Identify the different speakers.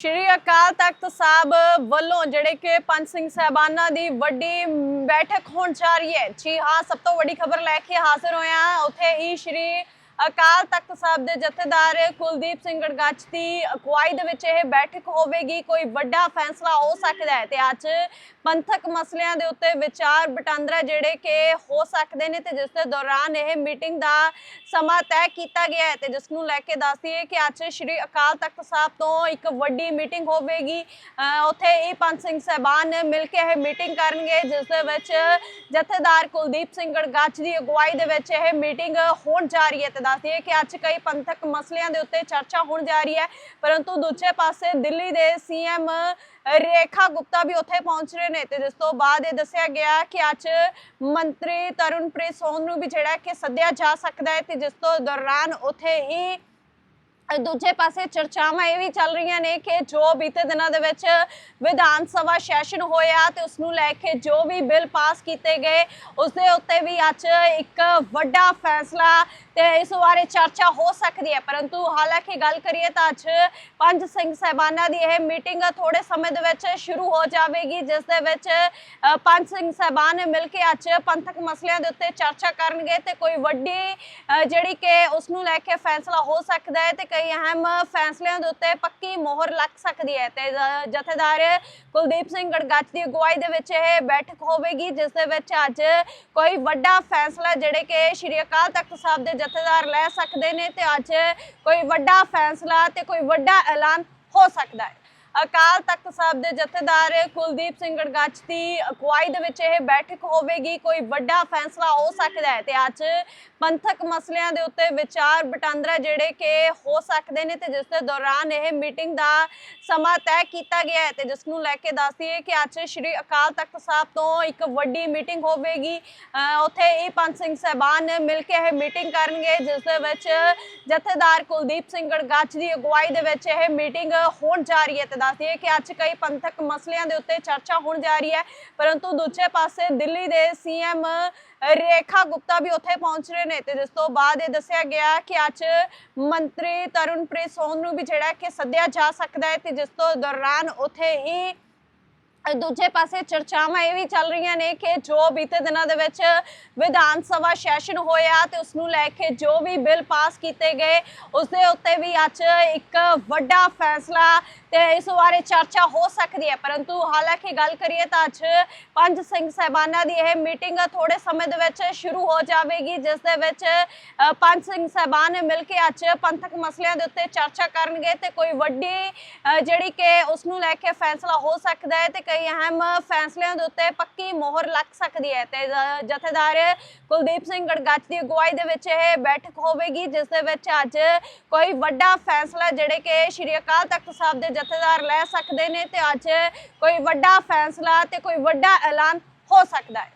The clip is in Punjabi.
Speaker 1: ਸ਼੍ਰੀ ਅਕਾਲ ਤਖਤ ਸਾਹਿਬ ਵੱਲੋਂ ਜਿਹੜੇ ਕਿ ਪੰਜ ਸਿੰਘ ਸਾਹਿਬਾਨਾਂ ਦੀ ਵੱਡੀ ਬੈਠਕ ਹੋਣ ਜਾ ਰਹੀ ਹੈ। ਜੀ ਹਾਂ, ਸਭ ਤੋਂ ਵੱਡੀ ਖਬਰ ਲੈ ਕੇ ਹਾਜ਼ਰ ਹੋਏ ਹਾਂ ਉੱਥੇ ਹੀ ਸ਼੍ਰੀ ਅਕਾਲ ਤਖਤ ਸਾਹਿਬ ਦੇ ਜਥੇਦਾਰ ਕੁਲਦੀਪ ਸਿੰਘ ਗੜਗੱਚ ਦੀ ਅਗਵਾਈ ਦੇ ਵਿੱਚ ਇਹ ਬੈਠਕ ਹੋਵੇਗੀ। ਕੋਈ ਵੱਡਾ ਫੈਸਲਾ ਹੋ ਸਕਦਾ ਹੈ ਤੇ ਅੱਜ ਪੰਥਕ ਮਸਲਿਆਂ ਦੇ ਉੱਤੇ ਵਿਚਾਰ ਵਟਾਂਦਰਾ ਜਿਹੜੇ ਕਿ ਹੋ ਸਕਦੇ ਨੇ ਤੇ ਜਿਸ ਦੇ ਦੌਰਾਨ ਇਹ ਮੀਟਿੰਗ ਦਾ ਸਮਾਂ ਤੈਅ ਕੀਤਾ ਗਿਆ ਹੈ ਤੇ ਜਿਸ ਨੂੰ ਲੈ ਕੇ ਦੱਸਦੀਏ ਕਿ ਅੱਜ ਸ਼੍ਰੀ ਅਕਾਲ ਤਖਤ ਸਾਹਿਬ ਤੋਂ ਇੱਕ ਵੱਡੀ ਮੀਟਿੰਗ ਹੋਵੇਗੀ। ਉੱਥੇ ਇਹ ਪੰਜ ਸਿੰਘ ਸਾਹਿਬਾਨ ਮਿਲ ਕੇ ਇਹ ਮੀਟਿੰਗ ਕਰਨਗੇ, ਜਿਸ ਦੇ ਵਿੱਚ ਜਥੇਦਾਰ ਕੁਲਦੀਪ ਸਿੰਘ ਗੜਗੱਚ ਦੀ ਅਗਵਾਈ ਦੇ ਵਿੱਚ ਇਹ ਮੀਟਿੰਗ ਹੋਣ ਜਾ ਰਹੀ ਹੈ ਤੇ ਦੱਸਦੀਏ ਕਿ ਅੱਜ ਕਈ ਪੰਥਕ ਮਸਲਿਆਂ ਦੇ ਉੱਤੇ ਚਰਚਾ ਹੋਣ ਜਾ ਰਹੀ ਹੈ। ਪਰੰਤੂ ਦੂਜੇ ਪਾਸੇ ਦਿੱਲੀ ਦੇ ਸੀਐਮ ਰੇਖਾ ਗੁਪਤਾ ਵੀ ਉੱਥੇ ਪਹੁੰਚ ਰਹੇ ਨੇ ਤੇ ਜਿਸ ਤੋਂ ਬਾਅਦ ਇਹ ਦੱਸਿਆ ਗਿਆ ਕਿ ਅੱਜ ਮੰਤਰੀ ਤਰੁਣਪ੍ਰੀਤ ਸੋਨ ਨੂੰ ਵੀ ਜਿਹੜਾ ਕਿ ਸੱਦਿਆ ਜਾ ਸਕਦਾ ਹੈ ਤੇ ਜਿਸ ਤੋਂ ਦੌਰਾਨ ਉੱਥੇ ਹੀ ਦੂਜੇ ਪਾਸੇ ਚਰਚਾਵਾਂ ਇਹ ਵੀ ਚੱਲ ਰਹੀਆਂ ਨੇ ਕਿ ਜੋ ਬੀਤੇ ਦਿਨਾਂ ਦੇ ਵਿੱਚ ਵਿਧਾਨ ਸਭਾ ਸੈਸ਼ਨ ਹੋਇਆ ਤੇ ਉਸ ਨੂੰ ਲੈ ਕੇ ਜੋ ਵੀ ਬਿੱਲ ਪਾਸ ਕੀਤੇ ਗਏ, ਉਸ ਦੇ ਉੱਤੇ ਵੀ ਅੱਜ ਇੱਕ ਵੱਡਾ ਫੈਸਲਾ ਤੇ ਇਸ ਬਾਰੇ ਚਰਚਾ ਹੋ ਸਕਦੀ ਹੈ, ਪਰੰਤੂ ਹਾਲਾਂਕਿ ਗੱਲ ਕਰੀਏ ਤਾਂ ਅੱਜ ਪੰਜ ਸਿੰਘ ਸਾਹਿਬਾਨਾਂ ਦੀ ਇਹ ਮੀਟਿੰਗ ਥੋੜੇ ਸਮੇਂ ਦੇ ਵਿੱਚ ਸ਼ੁਰੂ ਹੋ ਜਾਵੇਗੀ, ਜਿਸ ਦੇ ਵਿੱਚ ਪੰਜ ਸਿੰਘ ਸਾਹਿਬਾਨ ਮਿਲ ਕੇ ਅੱਜ ਪੰਥਕ ਮਸਲਿਆਂ ਦੇ ਉੱਤੇ ਚਰਚਾ ਕਰਨਗੇ ਤੇ ਕੋਈ ਵੱਡੀ ਜਿਹੜੀ ਕਿ ਉਸ ਨੂੰ ਲੈ ਕੇ ਫੈਸਲਾ ਹੋ ਸਕਦਾ ਹੈ ਤੇ ਕਈ ਅਹਿਮ ਫੈਸਲਿਆਂ ਦੇ ਉੱਤੇ ਪੱਕੀ ਮੋਹਰ ਲੱਗ ਸਕਦੀ ਹੈ ਤੇ ਜਥੇਦਾਰ ਕੁਲਦੀਪ ਸਿੰਘ ਗੜਗੱਚ ਦੀ ਅਗਵਾਈ ਦੇ ਵਿੱਚ ਇਹ ਬੈਠਕ ਹੋਵੇਗੀ, ਜਿਸ ਦੇ ਵਿੱਚ ਅੱਜ ਕੋਈ ਵੱਡਾ ਫੈਸਲਾ, ਜਿਹੜੇ ਕਿ ਸ਼੍ਰੀ ਅਕਾਲ ਤਖਤ ਸਾਹਿਬ ਦੇ ਜਥੇਦਾਰ ਲੈ ਸਕਦੇ ਨੇ ਤੇ ਅੱਜ ਕੋਈ ਵੱਡਾ ਫੈਸਲਾ ਤੇ ਕੋਈ ਵੱਡਾ ਐਲਾਨ ਹੋ ਸਕਦਾ ਹੈ। ਅਕਾਲ ਤਖਤ ਸਾਹਿਬ ਦੇ ਜਥੇਦਾਰ ਕੁਲਦੀਪ ਸਿੰਘ ਗੜਗਾਚ ਦੀ ਅਗਵਾਈ ਦੇ ਵਿੱਚ ਇਹ ਬੈਠਕ ਹੋਵੇਗੀ। ਕੋਈ ਵੱਡਾ ਫੈਸਲਾ ਹੋ ਸਕਦਾ ਹੈ ਤੇ ਅੱਜ ਪੰਥਕ ਮਸਲਿਆਂ ਦੇ ਉੱਤੇ ਵਿਚਾਰ ਵਟਾਂਦਰਾ ਜਿਹੜੇ ਕਿ ਹੋ ਸਕਦੇ ਨੇ ਤੇ ਜਿਸ ਦੇ ਦੌਰਾਨ ਇਹ ਮੀਟਿੰਗ ਦਾ ਸਮਾਂ ਤੈਅ ਕੀਤਾ ਗਿਆ ਹੈ ਤੇ ਜਿਸ ਨੂੰ ਲੈ ਕੇ ਦੱਸਦੀਏ ਕਿ ਅੱਜ ਸ਼੍ਰੀ ਅਕਾਲ ਤਖਤ ਸਾਹਿਬ ਤੋਂ ਇੱਕ ਵੱਡੀ ਮੀਟਿੰਗ ਹੋਵੇਗੀ। ਉੱਥੇ ਇਹ ਪੰਥ ਸਿੰਘ ਸਾਹਿਬਾਨ ਮਿਲ ਕੇ ਇਹ ਮੀਟਿੰਗ ਕਰਨਗੇ, ਜਿਸ ਦੇ ਵਿੱਚ ਜਥੇਦਾਰ ਕੁਲਦੀਪ ਸਿੰਘ ਗੜਗਾਚ ਦੀ ਅਗਵਾਈ ਦੇ ਵਿੱਚ ਇਹ ਮੀਟਿੰਗ ਹੋਣ ਜਾ ਰਹੀ ਹੈ ਤੇ ਦੱਸਦੀਏ ਕਿ ਅੱਜ ਕਈ ਪੰਥਕ ਮਸਲਿਆਂ ਦੇ ਉੱਤੇ ਚਰਚਾ ਹੋਣ ਜਾ ਰਹੀ ਹੈ। ਪਰੰਤੂ ਦੂਜੇ ਪਾਸੇ ਦਿੱਲੀ ਦੇ ਸੀਐਮ ਰੇਖਾ ਗੁਪਤਾ ਵੀ ਉੱਥੇ ਪਹੁੰਚ ਰਹੇ ਨੇ ਤੇ ਜਿਸ ਤੋਂ ਬਾਅਦ ਇਹ ਦੱਸਿਆ ਗਿਆ ਕਿ ਅੱਜ ਮੰਤਰੀ ਤਰੁਣਪ੍ਰੀਤ ਸੋਨ ਨੂੰ ਵੀ ਜਿਹੜਾ ਕਿ ਸੱਦਿਆ ਜਾ ਸਕਦਾ ਹੈ ਤੇ ਜਿਸ ਤੋਂ ਦੌਰਾਨ ਉੱਥੇ ਹੀ ਦੂਜੇ ਪਾਸੇ ਚਰਚਾਵਾਂ ਇਹ ਵੀ ਚੱਲ ਰਹੀਆਂ ਨੇ ਕਿ ਜੋ ਬੀਤੇ ਦਿਨਾਂ ਦੇ ਵਿੱਚ ਵਿਧਾਨ ਸਭਾ ਸੈਸ਼ਨ ਹੋਇਆ ਤੇ ਉਸ ਨੂੰ ਲੈ ਕੇ ਜੋ ਵੀ ਬਿੱਲ ਪਾਸ ਕੀਤੇ ਗਏ, ਉਸ ਦੇ ਉੱਤੇ ਵੀ ਅੱਜ ਇੱਕ ਵੱਡਾ ਫੈਸਲਾ ਤੇ ਇਸ ਬਾਰੇ ਚਰਚਾ ਹੋ ਸਕਦੀ ਹੈ, ਪਰੰਤੂ ਹਾਲਾਂਕਿ ਗੱਲ ਕਰੀਏ ਤਾਂ ਅੱਜ ਪੰਜ ਸਿੰਘ ਸਾਹਿਬਾਨਾਂ ਦੀ ਇਹ ਮੀਟਿੰਗ ਥੋੜੇ ਸਮੇਂ ਦੇ ਵਿੱਚ ਸ਼ੁਰੂ ਹੋ ਜਾਵੇਗੀ, ਜਿਸ ਦੇ ਵਿੱਚ ਪੰਜ ਸਿੰਘ ਸਾਹਿਬਾਨ ਮਿਲ ਕੇ ਅੱਜ ਪੰਥਕ ਮਸਲਿਆਂ ਦੇ ਉੱਤੇ ਚਰਚਾ ਕਰਨਗੇ ਤੇ ਕੋਈ ਵੱਡੀ ਜਿਹੜੀ ਕਿ ਉਸ ਨੂੰ ਲੈ ਕੇ ਫੈਸਲਾ ਹੋ ਸਕਦਾ ਹੈ ਤੇ ਕਈ ਅਹਿਮ ਫੈਸਲਿਆਂ ਦੇ ਉੱਤੇ ਪੱਕੀ ਮੋਹਰ ਲੱਗ ਸਕਦੀ ਹੈ ਤੇ ਜਥੇਦਾਰ ਕੁਲਦੀਪ ਸਿੰਘ ਗੜਗੱਚ ਦੀ ਅਗਵਾਈ ਦੇ ਵਿੱਚ ਇਹ ਬੈਠਕ ਹੋਵੇਗੀ, ਜਿਸ ਦੇ ਵਿੱਚ ਅੱਜ ਕੋਈ ਵੱਡਾ ਫੈਸਲਾ, ਜਿਹੜੇ ਕਿ ਸ਼੍ਰੀ ਅਕਾਲ ਤਖਤ ਸਾਹਿਬ ਦੇ ਜਥੇਦਾਰ ਲੈ ਸਕਦੇ ਨੇ ਤੇ ਅੱਜ ਕੋਈ ਵੱਡਾ ਫੈਸਲਾ ਤੇ ਕੋਈ ਵੱਡਾ ਐਲਾਨ ਹੋ ਸਕਦਾ ਹੈ।